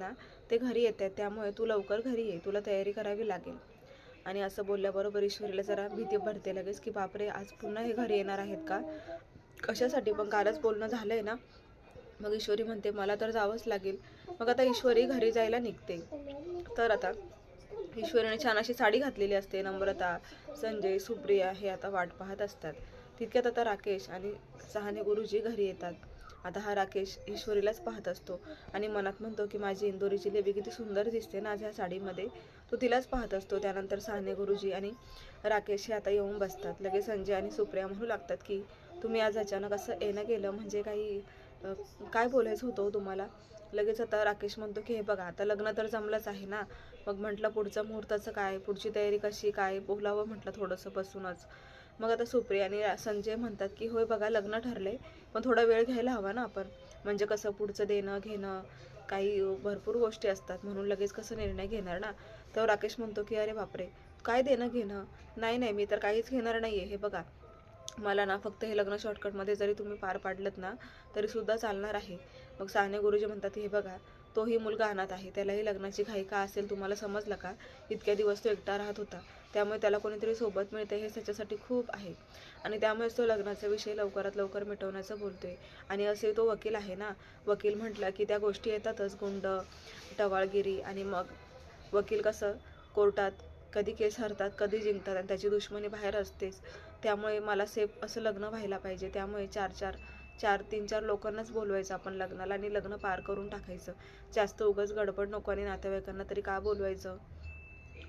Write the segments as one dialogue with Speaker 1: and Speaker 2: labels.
Speaker 1: ना ते घरी येत आहेत. त्यामुळे तू लवकर घरी ये. तुला तयारी करावी लागेल. आणि असं बोलल्याबरोबर ईश्वरीला जरा भीती भरते लगेच की बापरे आज पुन्हा हे घरी येणार आहेत का? कशासाठी? पण कालच बोलणं झालं आहे ना. मग ईश्वरी म्हणते मला तर जावंच लागेल. मग आता ईश्वरी घरी जायला निघते. तर आता ईश्वरीने छान अशी साडी घातलेली असते. नम्रता संजय सुप्रिया हे आता वाट पाहत असतात. तितक्यात आता राकेश आणि सहाने गुरुजी घरी येतात. आता हा राकेश ईश्वरीलाच पाहत असतो. आणि मनात म्हणतो की माझी इंदोरीची लेबी किती सुंदर दिसते ना आज ह्या साडीमध्ये. तो तिलाच पाहत असतो. त्यानंतर सहाने गुरुजी आणि राकेश हे आता येऊन बसतात. लगेच संजय आणि सुप्रिया म्हणू लागतात की तुम्ही आज अचानक असं येणं गेलं म्हणजे काही काय बोलायचं होतं हो तुम्हाला? लगेच आता राकेश म्हणतो की हे बघा आता लग्न तर जमलंच आहे ना. मग म्हटलं पुढचं मुहूर्ताचं काय? पुढची तयारी कशी? काय बोलावं? म्हटलं थोडंसं बसूनच. मग आता सुप्रिया आणि संजय म्हणतात की होय बघा लग्न ठरले पण थोडा वेळ घ्यायला हवा ना आपण. म्हणजे कसं पुढचं देणं घेणं काही भरपूर गोष्टी असतात. म्हणून लगेच कसं निर्णय घेणार ना? तर राकेश म्हणतो की अरे बापरे! काय देणं घेणं? नाही नाही मी तर काहीच घेणार नाही आहे हे बघा. मला ना फक्त हे लग्न शॉर्टकटमध्ये जरी तुम्ही पार पाडलं ना तरी सुद्धा चालणार आहे. मग साने गुरुजी म्हणतात हे बघा तोही मुलगा अनाथ आहे. त्यालाही लग्नाची घाई का असेल तुम्हाला समजलं का? इतक्या दिवस तो एकटा राहत होता. त्यामुळे त्याला कोणीतरी सोबत मिळते हे त्याच्यासाठी खूप आहे. आणि त्यामुळेच तो लग्नाचा विषय लवकरात लवकर मिटवण्याचं बोलतोय. आणि असे तो वकील आहे ना वकील म्हटला की त्या गोष्टी येतातच गुंड टवाळगिरी आणि मग वकील कसं कोर्टात कधी केस हरतात कधी जिंकतात आणि त्याची दुश्मनी बाहेर असतेच. त्यामुळे मला सेफ असं लग्न व्हायला पाहिजे. त्यामुळे चार चार चार तीन चार लोकांनाच बोलवायचं आपण लग्नाला आणि लग्न पार करून टाकायचं. जास्त उगाच गडबड नको आणि नातेवाईकांना तरी का बोलवायचं?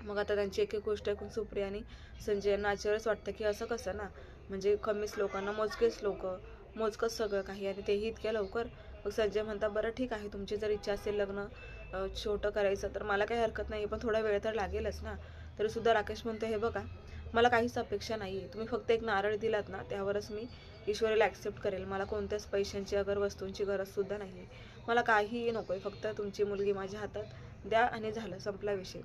Speaker 1: मग आता त्यांची एक एक गोष्ट ऐकून सुप्रिया आणि संजय यांना आश्चर्यच वाटतं की असं कसं ना? म्हणजे कमीच लोकांना मोजकेच लोक मोजकंच सगळं काही आणि तेही इतक्या लवकर? मग संजय म्हणतात बरं ठीक आहे तुमची जर इच्छा असेल लग्न छोटं करायचं तर मला काही हरकत नाही पण थोडा वेळ तर लागेलच ना? तरीसुद्धा राकेश म्हणतो हे बघा मला काहीच अपेक्षा नाही आहे तुम्ही फक्त एक नारळ दिलात ना त्यावरच मी ईश्वरीला ॲक्सेप्ट करेल. मला कोणत्याच पैशांची अगर वस्तूंची गरजसुद्धा नाही आहे मला काहीही नको आहे फक्त तुमची मुलगी माझ्या हातात द्या आणि झालं संपला विषय.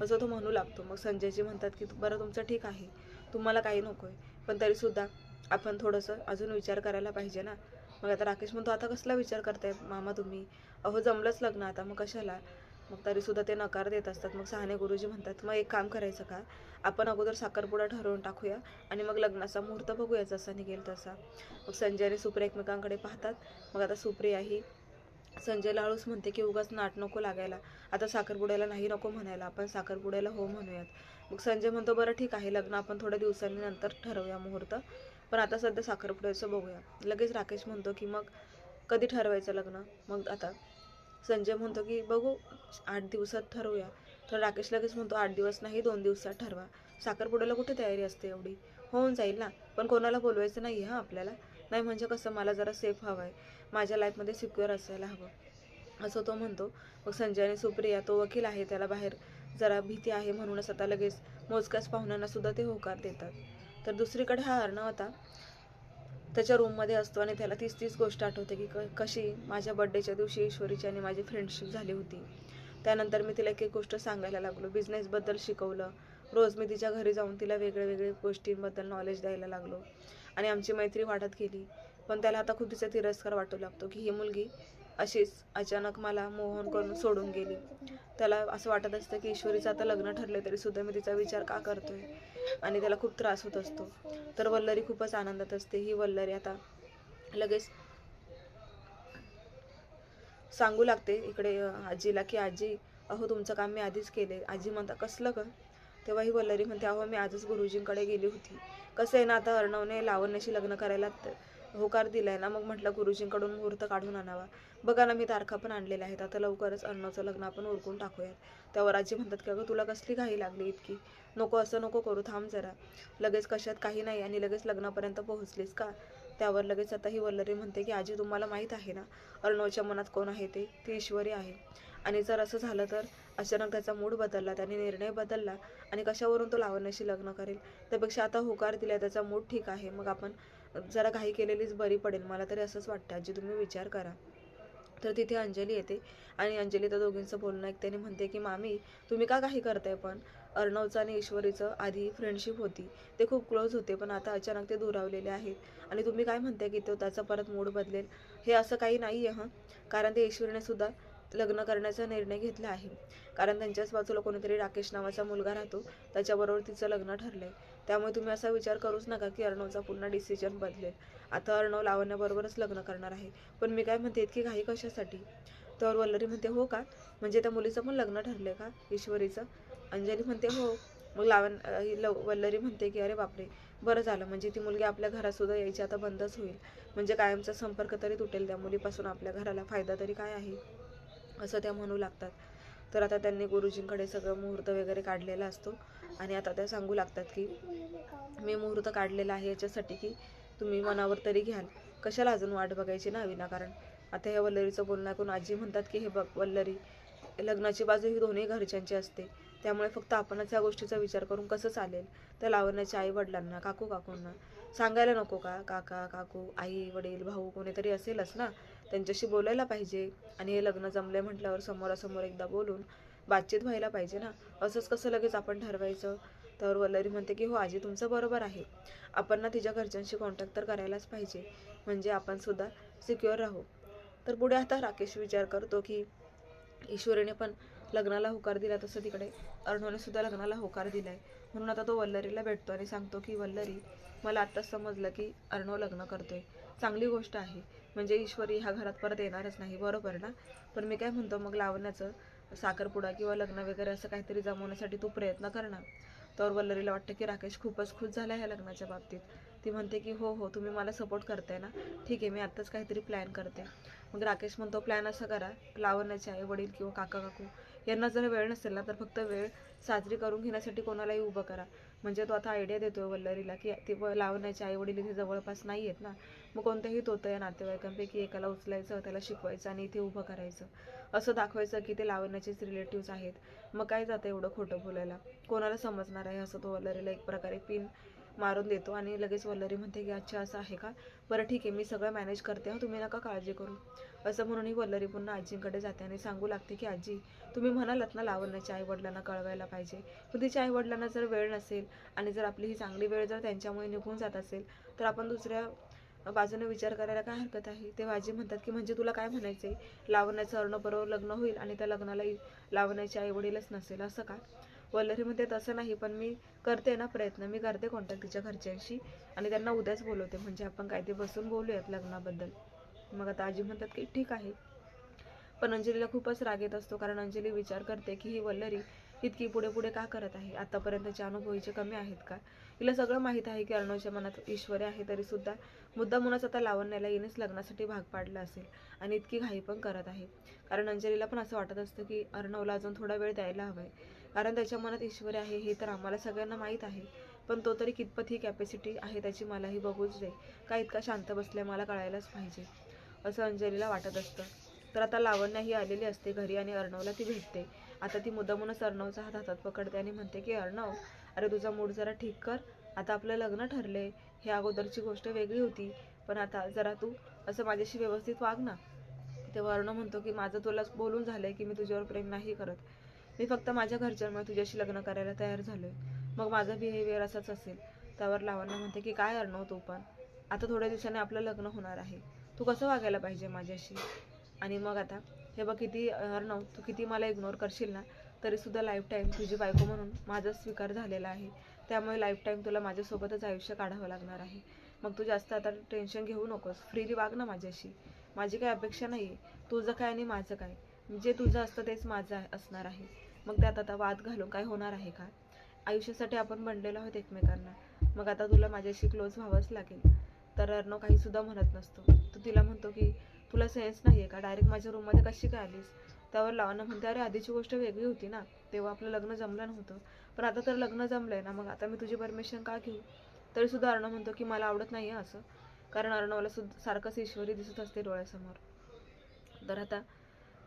Speaker 1: असं तो म्हणू लागतो. मग संजयजी म्हणतात की बरं तुमचं ठीक आहे. तुम्हाला काही नको आहे पण तरीसुद्धा आपण थोडंसं अजून विचार करायला पाहिजे ना. मग आता राकेश म्हणतो आता कसला विचार करताय मामा तुम्ही? अहो जमलंच लग्न आता. मग कशाला? मग तरीसुद्धा ते नकार देत असतात. मग सहाने गुरुजी म्हणतात मग एक काम करायचं का? आपण अगोदर साखरपुडा ठरवून टाकूया आणि मग लग्नाचा मुहूर्त बघूया जसा निघेल तसा. मग संजय आणि सुप्रिया एकमेकांकडे पाहतात. मग आता सुप्रिया ही संजयला लाळूस म्हणते की उगाच नाट नको लागायला. आता साखरपुड्याला नाही नको म्हणायला आपण साखरपुड्याला हो म्हणूयात. मग संजय म्हणतो बरं ठीक आहे लग्न आपण थोड्या दिवसांनी नंतर ठरवूया मुहूर्त. पण आता सध्या साखरपुड्याचं बघूया. लगेच राकेश म्हणतो की मग कधी ठरवायचं लग्न? मग आता संजय म्हणतो की बघू आठ दिवसात ठरवूया. तर राकेश लगेच म्हणतो आठ दिवस नाही दोन दिवसात ठरवा. साखरपुड्याला कुठे तयारी असते एवढी? होऊन जाईल ना. पण कोणाला बोलवायचं नाही हां आपल्याला. नाही म्हणजे कसं मला जरा सेफ हवं आहे माझ्या लाईफमध्ये सिक्युअर असायला हवं. असं तो म्हणतो. मग संजय आणि सुप्रिया तो वकील आहे त्याला बाहेर जरा भीती आहे म्हणूनच आता लगेच मोजक्याच पाहुण्यांना सुद्धा ते होकार देतात. तर दुसरीकडे हा अर्णव आता त्याच्या रूममध्ये असतो आणि त्याला तीच तीच गोष्ट आठवते की क कशी माझ्या बड्डेच्या दिवशी ईश्वरीची आणि माझी फ्रेंडशिप झाली होती. त्यानंतर मी तिला एक एक गोष्ट सांगायला लागलो. बिझनेसबद्दल शिकवलं. रोज मी तिच्या घरी जाऊन तिला वेगळ्या वेगळ्या गोष्टींबद्दल नॉलेज द्यायला लागलो. आणि आमची मैत्री वाढत गेली. पण त्याला आता खूप तिचा तिरस्कार वाटू लागतो की ही मुलगी अशीच अचानक मला मोहन करून सोडून गेली. त्याला असं वाटत असतं की ईश्वरीचं आता लग्न ठरलं तरी सुद्धा मी तिचा विचार का करतोय? आणि त्याला खूप त्रास होत असतो. तर वल्लरी खूपच आनंदात असते. ही वल्लरी आता लगेच सांगू लागते इकडे आजीला की आजी अहो तुमचं काम मी आधीच केले आजी म्हणता कसलं ग? तेव्हा ही वल्लरी म्हणते अहो मी आजच गुरुजींकडे गेली होती. कसं आहे ना आता अर्णवने लावण्याशी लग्न करायला होकार दिलाय ना मग म्हटलं गुरुजींकडून मुहूर्त काढून आणावा. बघा ना मी तारखा पण आणलेल्या आहेत. आता लवकरच अन्नाचं लग्न आपण उरकून टाकूयात. त्यावर आजी म्हणतात की अगं तुला कसली घाई लागली इतकी? नको असं नको करू थांब जरा. लगेच कशात काही नाही आणि लगेच लग्नापर्यंत पोहोचलीस का? त्यावर लगेच आता ही वल्लरी म्हणते की आजी तुम्हाला माहीत आहे ना अर्णवच्या मनात कोण आहे ते? ती ईश्वरी आहे. आणि जर असं झालं तर अचानक त्याचा मूड बदलला त्याने निर्णय बदलला आणि कशावरून तो लावण्याशी लग्न करेल? त्यापेक्षा आता होकार दिला त्याचा मूड ठीक आहे. मग आपण जरा घाई केलेलीच बरी पडेल. मला तरी असंच वाटतं. आजी तुम्ही विचार करा. तर तिथे अंजली येते आणि अंजली तर दोघींचं बोलणं ऐकते आणि म्हणते की मामी तुम्ही का काही करताय पण? अर्णवचं आणि ईश्वरीचं आधी फ्रेंडशिप होती. ते खूप क्लोज होते पण आता अचानक ते दुरावलेले आहेत. आणि तुम्ही काय म्हणताय की तो त्याचा परत मूड बदलेल? हे असं काही नाही आहे हं? कारण ते ईश्वरीने सुद्धा लग्न करण्याचा निर्णय घेतला आहे. कारण त्यांच्याच बाजूला कोणीतरी राकेश नावाचा मुलगा राहतो. त्याच्याबरोबर तिचं लग्न ठरलंय. त्यामुळे तुम्ही असा विचार करूच नका की अर्णवचा पुन्हा डिसिजन बदलेल. आता अर्णव लावण्याबरोबरच लग्न करणार आहे. पण मी काय म्हणते इतकी घाई कशासाठी? तर वल्लरी म्हणते हो का? म्हणजे त्या मुलीचं पण लग्न ठरलंय का? ईश्वरीचं? अंजली म्हणते हो. मग लावण लव वल्लरी म्हणते की अरे बापरे! बरं झालं. म्हणजे ती मुलगी आपल्या घरासुद्धा यायची आता बंदच होईल. म्हणजे कायमचा संपर्क तरी तुटेल त्या मुलीपासून. आपल्या घराला फायदा तरी काय आहे? असं त्या म्हणू लागतात. तर आता त्यांनी गुरुजींकडे सगळं मुहूर्त वगैरे काढलेला असतो. आणि आता त्या सांगू लागतात की मी मुहूर्त काढलेला आहे याच्यासाठी की तुम्ही मनावर तरी घ्याल. कशाला अजून वाट बघायची ना विनाकारण आता ह्या वल्लरीचं बोलणं ऐकून आजी म्हणतात की हे बघ वल्लरी लग्नाची बाजू ही दोन्ही घरच्यांची असते. त्यामुळे फक्त आपणच या गोष्टीचा विचार करून कसं चालेल त्या लावण्याच्या आई वडिलांना काकू काकूंना सांगायला नको का? काका काकू आई वडील भाऊ कोणीतरी असेलच ना? त्यांच्याशी बोलायला पाहिजे. आणि हे लग्न जमले म्हटल्यावर समोरासमोर एकदा बोलून बातचीत व्हायला पाहिजे ना. असंच कसं लगेच आपण ठरवायचं? तर वल्लरी म्हणते की हो आजी तुमचं बरोबर आहे. आपण ना तिच्या घरच्यांशी कॉन्टॅक्ट तर करायलाच पाहिजे. म्हणजे आपण सुद्धा सिक्युअर राहू. तर पुढे आता राकेश विचार करतो की ईश्वरीने पण लग्नाला होकार दिला तसं तिकडे. अर्णवने सुद्धा लग्नाला होकार दिलाय. म्हणून आता तो वल्लरीला भेटतो आणि सांगतो की वल्लरी मला आत्ताच समजलं की अर्णव लग्न करतोय. चांगली गोष्ट आहे. म्हणजे ईश्वरी ह्या घरात परत येणारच नाही. बरोबर ना? पण मी काय म्हणतो मग लावण्याचं साखरपुडा किंवा लग्न वगैरे असं काहीतरी जमवण्यासाठी तू प्रयत्न कर ना. तर वल्लरीला वाटतं की राकेश खूपच खुश झाला ह्या लग्नाच्या बाबतीत. ती म्हणते की हो हो तुम्ही मला सपोर्ट करताय ना. ठीक आहे मी आत्ताच काहीतरी प्लॅन करते. मग राकेश म्हणतो प्लॅन असा करा. लावण्याचे आई वडील किंवा काका काकू यांना जर वेळ नसेल ना तर फक्त वेळ साजरी करून घेण्यासाठी कोणालाही उभं करा. म्हणजे तो आता आयडिया देतोय वल्लरीला की ते व- लावण्याचे आई वडील इथे जवळपास नाही आहेत ना. मग कोणत्याही तोतं या नातेवाईकांपैकी एकाला उचलायचं त्याला शिकवायचं आणि इथे उभं करायचं. असं दाखवायचं की ते लावण्याचेच रिलेटिव्ज आहेत. मग काय जातं एवढं खोटं बोलायला? कोणाला समजणार आहे? असं तो वल्लरीला एक प्रकारे पिन मारून देतो आणि लगेच वल्लरी म्हणते की अच्छा असं आहे का? बरं ठीक आहे मी सगळं मॅनेज करते. हं तुम्ही नका काळजी करू. असं म्हणून ही वल्लरी पुन्हा आजींकडे जाते आणि सांगू लागते की आजी तुम्ही म्हणालात ना लावण्याच्या आईवडिलांना कळवायला पाहिजे. पण तिच्या आईवडिलांना जर वेळ नसेल आणि जर आपली ही चांगली वेळ जर त्यांच्यामुळे निघून जात असेल तर आपण दुसऱ्या बाजूने विचार करायला काय हरकत आहे? तेव्हा आजी म्हणतात की म्हणजे तुला काय म्हणायचंय? लावण्याचं अर्ण बरोबर लग्न होईल आणि त्या लग्नाला लावण्याचे आईवडीलच नसेल असं का? वल्लरी म्हणते तसं नाही पण मी करते ना प्रयत्न. मी करते कॉन्टॅक्ट तिच्या घरच्यांशी आणि त्यांना उद्याच बोलवते. म्हणजे आपण काय ते बसून बोलूयात लग्नाबद्दल. मग आता आजी म्हणतात की ठीक आहे. पण अंजलीला खूपच राग येत असतो कारण अंजली विचार करते की ही वल्लरी इतकी पुढे पुढे का करत आहे? आतापर्यंतचे अनुभव हिचे कमी आहेत का? हिला सगळं माहीत आहे की अर्णवच्या मनात ईश्वरी आहे तरी सुद्धा मुद्दामूनच आता लावण्याला येणेच लग्नासाठी भाग पाडला असेल आणि इतकी घाई पण करत आहे. कारण अंजलीला पण असं वाटत असतं की अर्णवला अजून थोडा वेळ द्यायला हवाय. कारण त्याच्या मनात ईश्वरी आहे हे तर आम्हाला सगळ्यांना माहीत आहे. पण तो तरी कितपत ही कॅपॅसिटी आहे त्याची मलाही बघूच दे. का इतका शांत बसल्या मला कळायलाच पाहिजे. असं अंजलीला वाटत असतं. तर आता लावण्या ही आलेली असते घरी आणि अर्णवला ती भेटते. आता ती मुद्दामूनच अर्णवचा हात हातात पकडते आणि म्हणते की अर्णव अरे तुझा मूड जरा ठीक कर. आता आपलं लग्न ठरले. हे अगोदरची गोष्ट वेगळी होती. पण आता जरा तू असं माझ्याशी व्यवस्थित वाग ना. तेव्हा अर्णव म्हणतो की माझं तुला बोलून झालंय की मी तुझ्यावर प्रेम नाही करत. मी फक्त माझ्या घरच्यांमुळे तुझ्याशी लग्न करायला तयार झालोय. मग माझं बिहेवियर असंच असेल. त्यावर लावण्य म्हणते की काय अर्णव तू पण? आता थोड्या दिवसाने आपलं लग्न होणार आहे. तू कसं वागायला पाहिजे माझ्याशी? आणि मग आता हे बघ किती अर्णव तू किती मला इग्नोर करशील ना तरीसुद्धा लाईफ टाईम तुझी बायको म्हणून माझा स्वीकार झालेला आहे. त्यामुळे लाईफ टाईम तुला माझ्यासोबतच आयुष्य काढावं लागणार आहे. मग तू जास्त आता टेन्शन घेऊ नकोस. फ्रीली वाग ना माझ्याशी. माझी काही अपेक्षा नाही आहे तुझं काय आणि माझं काय? जे तुझं असतं तेच माझं असणार आहे. मग त्यात आता वाद घालून काय होणार आहे का? आयुष्यासाठी आपण बनलेलो आहोत एकमेकांना. मग आता तुला माझ्याशी क्लोज व्हावंच लागेल. तर अर्णव काही सुद्धा म्हणत नसतो. तो तिला म्हणतो की तुला सेन्स नाही आहे का? डायरेक्ट माझ्या रूममध्ये कशी काय आलीस? त्यावर लावणं म्हणते अरे आधीची गोष्ट वेगळी होती ना. तेव्हा आपलं लग्न जमलं नव्हतं. पण आता तर लग्न जमलं आहे ना. मग आता मी तुझी परमिशन का घेऊ? तरी सुद्धा अर्णव म्हणतो की मला आवडत नाही आहे असं. कारण अर्णवला सुद्धा सारखंच ईश्वरी दिसत असते डोळ्यासमोर. तर आता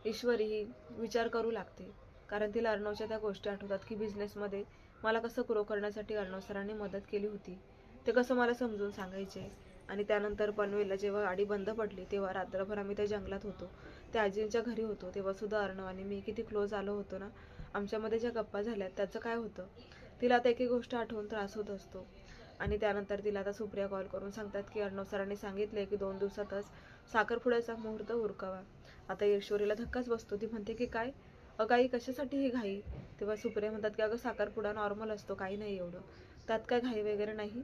Speaker 1: ईश्वरी ही विचार करू लागते. कारण तिला अर्णवच्या त्या गोष्टी आठवतात की बिझनेसमध्ये मला कसं ग्रो करण्यासाठी अर्णव सरांनी मदत केली होती. ते कसं मला समजून सांगायचे? आणि त्यानंतर पनवेलला जेव्हा गाडी बंद पडली तेव्हा रात्रभर आम्ही त्या जंगलात होतो. त्या आजींच्या घरी होतो. तेव्हा सुद्धा अर्णव आणि मी किती क्लोज आलो होतो ना आमच्यामध्ये ज्या गप्पा झाल्या त्याचं काय होतं? तिला आता एक गोष्ट आठवून त्रास होत असतो. आणि त्यानंतर तिला आता सुप्रिया कॉल करून सांगतात की अर्णव सरांनी सांगितले की दोन दिवसातच साखरपुड्याचा मुहूर्त उरकावा. आता ईश्वरीला धक्काच बसतो. ती म्हणते की काय? अगाई कशासाठी ही घाई? तेव्हा सुप्रिया म्हणतात की अगं साखरपुडा नॉर्मल असतो काही नाही एवढं. त्यात काय घाई वगैरे नाही.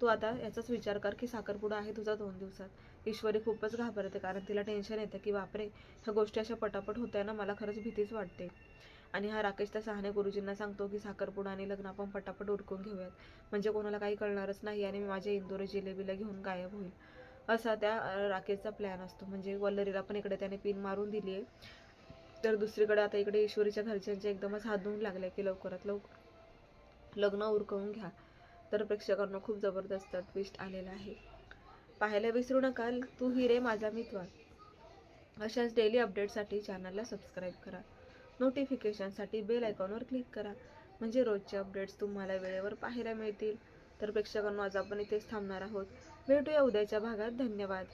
Speaker 1: तू आता याचाच विचार कर की साखरपुडा आहे तुझा दोन दिवसात. ईश्वरी खूपच घाबरते कारण तिला टेन्शन येतं की बापरे ह्या गोष्टी अशा पटापट होत्या ना मला खरंच भीतीच वाटते. आणि हा राकेश त्या सहाने गुरुजींना सांगतो की साखरपुडा आणि लग्न आपण पटापट उरकून घेऊयात. म्हणजे कोणाला काही कळणारच नाही आणि मी माझ्या इंदोरी जिलेबीला घेऊन गायब होईल. असा त्या राकेशचा प्लॅन असतो. म्हणजे वल्लरीला पण इकडे त्याने पिन मारून दिली आहे तर दुसरीकडे आता इकडे ईश्वरीच्या घरच्यांचे एकदमच हात धुवून लागले की लवकरात लवकर लग्न उरकवून घ्या. तर प्रेक्षकांना खूप जबरदस्त ट्विस्ट आलेला आहे. पाहायला विसरू नका तू हिरे माझा मित्वा अशाच डेली अपडेटसाठी चॅनलला सबस्क्राईब करा. नोटिफिकेशनसाठी बेल आयकॉनवर क्लिक करा. म्हणजे रोजचे अपडेट्स तुम्हाला वेळेवर पाहायला मिळतील. तर प्रेक्षकांना आज आपण इथेच थांबणार आहोत. भेटूया उद्याच्या भागात. धन्यवाद.